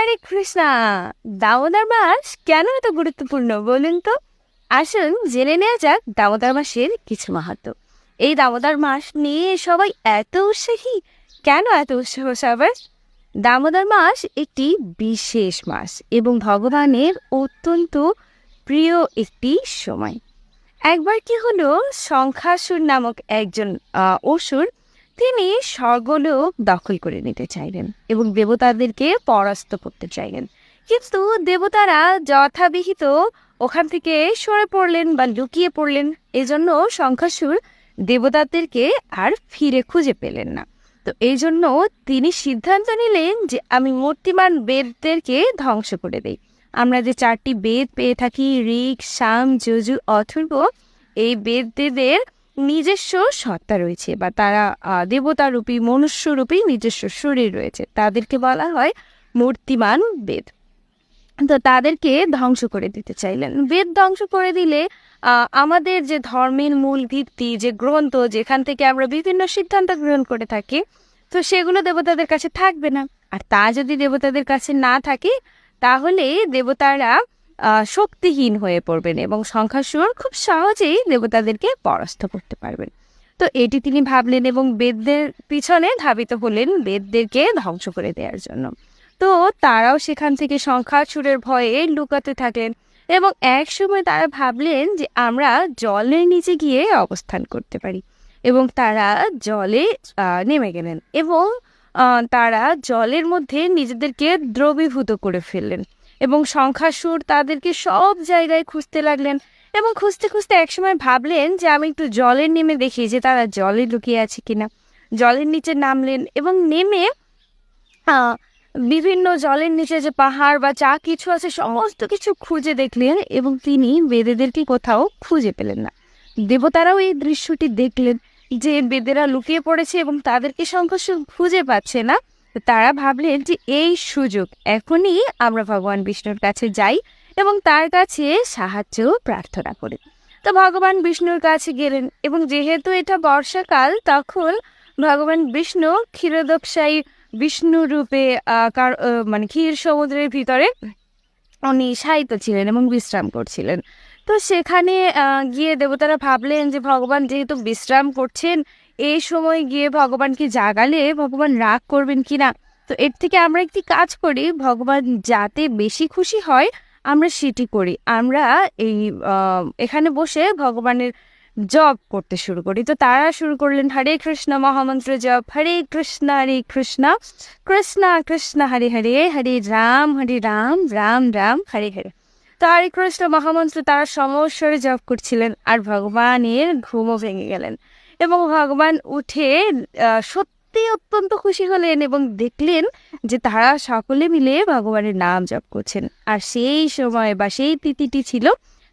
হরে কৃষ্ণা, দামোদর মাস কেন এত গুরুত্বপূর্ণ বলুন তো? আসুন জেনে নেওয়া যাক দামোদর মাসের কিছু মাহাত্ম। এই দামোদর মাস নিয়ে সবাই এত উৎসাহী, কেন এত উৎসাহ সবার? দামোদর মাস একটি বিশেষ মাস এবং ভগবানের অত্যন্ত প্রিয় একটি সময়। একবার কি হলো, সংখ্যাসুর নামক একজন অসুর তিনি স্বর্গলোক দখল করে নিতে চাইলেন এবং দেবতাদেরকে পরাস্ত করতে চাইলেন। কিন্তু দেবতারা যথাবিহিত ওখান থেকে সরে পড়লেন বা লুকিয়ে পড়লেন, এজন্য শঙ্খাসুর দেবতাদেরকে আর ফিরে খুঁজে পেলেন না। তো এই জন্য তিনি সিদ্ধান্ত নিলেন যে আমি মূর্তিমান বেদদেরকে ধ্বংস করে দেই। আমরা যে চারটি বেদ পেয়ে থাকি ঋক সাম, যজু, অথর্ব, এই বেদদের নিজস্ব সত্তা রয়েছে বা তারা দেবতারূপী, মনুষ্যরূপী নিজস্ব শরীর রয়েছে। তাদেরকে বলা হয় মূর্তিমান বেদ। তো তাদেরকে ধ্বংস করে দিতে চাইলেন। বেদ ধ্বংস করে দিলে আমাদের যে ধর্মের মূল ভিত্তি, যে গ্রন্থ, যেখান থেকে আমরা বিভিন্ন সিদ্ধান্ত গ্রহণ করে থাকি, তো সেগুলো দেবতাদের কাছে থাকবে না। আর তা যদি দেবতাদের কাছে না থাকে, তাহলে দেবতারা শক্তিহীন হয়ে পড়বেন এবং সংখ্যাসুর খুব সহজেই দেবতাদেরকে পরাস্ত করতে পারবেন। তো এটি তিনি ভাবলেন এবং বেদদের পিছনে ধাবিত হলেন বেদদেরকে ধ্বংস করে দেওয়ার জন্য। তো তারাও সেখান থেকে সংখ্যাসুরের ভয়ে লুকাতে থাকলেন এবং এক সময় তারা ভাবলেন যে আমরা জলের নিচে গিয়ে অবস্থান করতে পারি এবং তারা জলে নেমে গেলেন এবং তারা জলের মধ্যে নিজেদেরকে দ্রবীভূত করে ফেললেন। এবং সংখ্যাসুর তাদেরকে সব জায়গায় খুঁজতে লাগলেন এবং খুঁজতে খুঁজতে একসময় ভাবলেন যে আমি একটু জলের নেমে দেখি যে তারা জলে লুকিয়ে আছে কিনা। জলের নিচে নামলেন এবং নেমে বিভিন্ন জলের নিচে যে পাহাড় বা যা কিছু আছে সমস্ত কিছু খুঁজে দেখলেন এবং তিনি বেদেদেরকে কোথাও খুঁজে পেলেন না। দেবতারাও এই দৃশ্যটি দেখলেন যে বেদেরা লুকিয়ে পড়েছে এবং তাদেরকে সংঘর্ষ খুঁজে পাচ্ছে না। তারা ভাবলেন যে এই সুযোগ এখনই আমরা ভগবান বিষ্ণুর কাছে যাই এবং তার কাছে সাহায্য প্রার্থনা করি। তো ভগবান বিষ্ণুর কাছে গেলেন এবং যেহেতু এটা বর্ষাকাল, তখন ভগবান বিষ্ণু ক্ষীরোদকশায়ী বিষ্ণু রূপে মানে ক্ষীর সমুদ্রের ভিতরে উনি শায়িত ছিলেন এবং বিশ্রাম করছিলেন। তো সেখানে গিয়ে দেবতারা ভাবলেন যে ভগবান যেহেতু বিশ্রাম করছেন এই সময় গিয়ে ভগবানকে জাগালে ভগবান রাগ করবেন কিনা? তো এর থেকে আমরা একটি কাজ করি, ভগবান যাতে বেশি খুশি হয়, আমরা সেটি করি। আমরা এই এখানে বসে ভগবানের জপ করতে শুরু করি। তো তারা শুরু করলেন, হরে কৃষ্ণ, মহামন্ত্র জপ, হরে কৃষ্ণ হরে কৃষ্ণ কৃষ্ণ কৃষ্ণ, হরে হরে হরে রাম হরে রাম রাম রাম, হরে হরে। তো হরে কৃষ্ণ, মহামন্ত্র, তারা সমস্বরে জপ করছিলেন আর ভগবানের ঘুমও ভেঙে গেলেন। এবং ভগবান উঠে সত্যি অত্যন্ত খুশি হলেন এবং দেখলেন যে তারা সকলে মিলে ভগবানের নাম জপ করছেন। আর সেই সময় বা সেই তিথিটি ছিল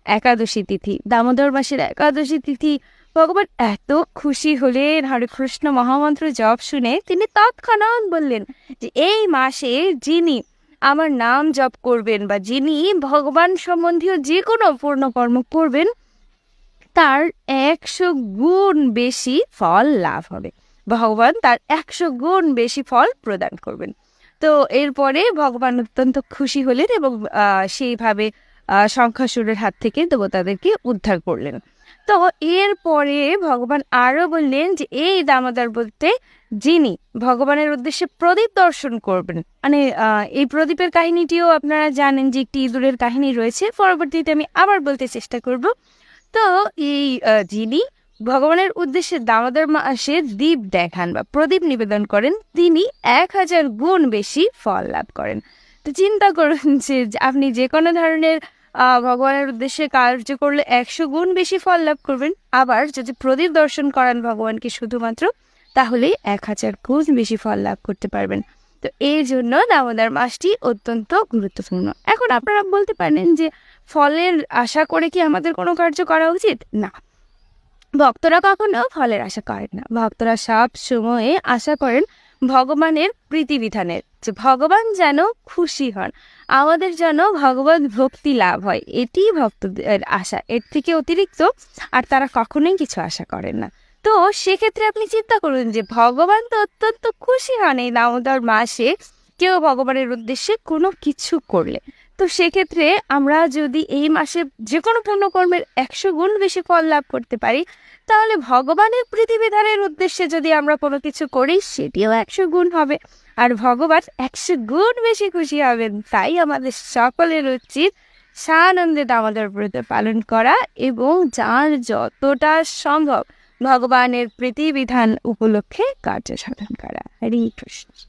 একাদশী তিথি। দামোদর মাসের একাদশী তিথি। ভগবান এত খুশি হলেন হরে কৃষ্ণ মহামন্ত্র জপ শুনে তিনি তৎক্ষণাৎ বললেন যে, এই মাসে যিনি আমার নাম জপ করবেন বা যিনি ভগবান সম্বন্ধীয় যে কোনো পূর্ণকর্ম করবেন তার একশো গুণ বেশি ফল লাভ হবে। ভগবান তার একশো গুণ বেশি ফল প্রদান করবেন। তো এরপরে ভগবান অত্যন্ত খুশি হলেন এবং সেইভাবে শঙ্খাসুরের হাত থেকে দেবতাদেরকে উদ্ধার করলেন। তো এরপরে ভগবান আরও বললেন যে, এই দামোদর বলতে যিনি ভগবানের উদ্দেশ্যে প্রদীপ দর্শন করবেন। মানে এই প্রদীপের কাহিনীটিও আপনারা জানেন যে একটি ইঁদুরের কাহিনী রয়েছে। পরবর্তীতে আমি আবার বলতে চেষ্টা করব তো এই যিনি ভগবানের উদ্দেশ্যে দামোদর মাসে দীপ দেখান বা প্রদীপ নিবেদন করেন, তিনি এক হাজার গুণ বেশি ফল লাভ করেন। তো চিন্তা করুন যে আপনি যে কোনো ধরনের ভগবানের উদ্দেশ্যে কার্য করলে একশো গুণ বেশি ফল লাভ করবেন, আবার যদি প্রদীপ দর্শন করান ভগবানকে শুধুমাত্র, তাহলেই এক হাজার গুণ বেশি ফল লাভ করতে পারবেন। তো এই জন্য দামোদর মাসটি অত্যন্ত গুরুত্বপূর্ণ। এখন আপনারা বলতে পারেন যে ফলের আশা করে কি আমাদের কোনো কার্য করা উচিত? না। ভক্তরা কখনো ফলের আশা করেন না। ভক্তরা সব সময়ে আশা করেন ভগবানের প্রীতিবিধানের, যে ভগবান যেন খুশি হন, আমাদের যেন ভগবত ভক্তি লাভ হয়। এটি ভক্তদের আশা, এর থেকে অতিরিক্ত আর তারা কখনোই কিছু আশা করেন না। তো সেক্ষেত্রে আপনি চিন্তা করুন যে ভগবান তো অত্যন্ত খুশি হন এই দামোদর মাসে। কেউ ভগবানের উদ্দেশ্যে কোনো কিছু করলে। তো সেক্ষেত্রে আমরা যদি এই মাসে যে কোনো পুণ্যকর্মের একশো গুণ বেশি ফল লাভ করতে পারি, তাহলে ভগবানের প্রীতিবিধানের উদ্দেশ্যে যদি আমরা কোনো কিছু করি, সেটিও একশো গুণ হবে। আর ভগবান একশো গুণ বেশি খুশি হবেন। তাই আমাদের সকলের উচিত সানন্দে দামোদর ব্রত পালন করা এবং যার যতটা সম্ভব ভগবানের প্রীতিবিধান উপলক্ষে কার্য সাধন করা। হরে কৃষ্ণ।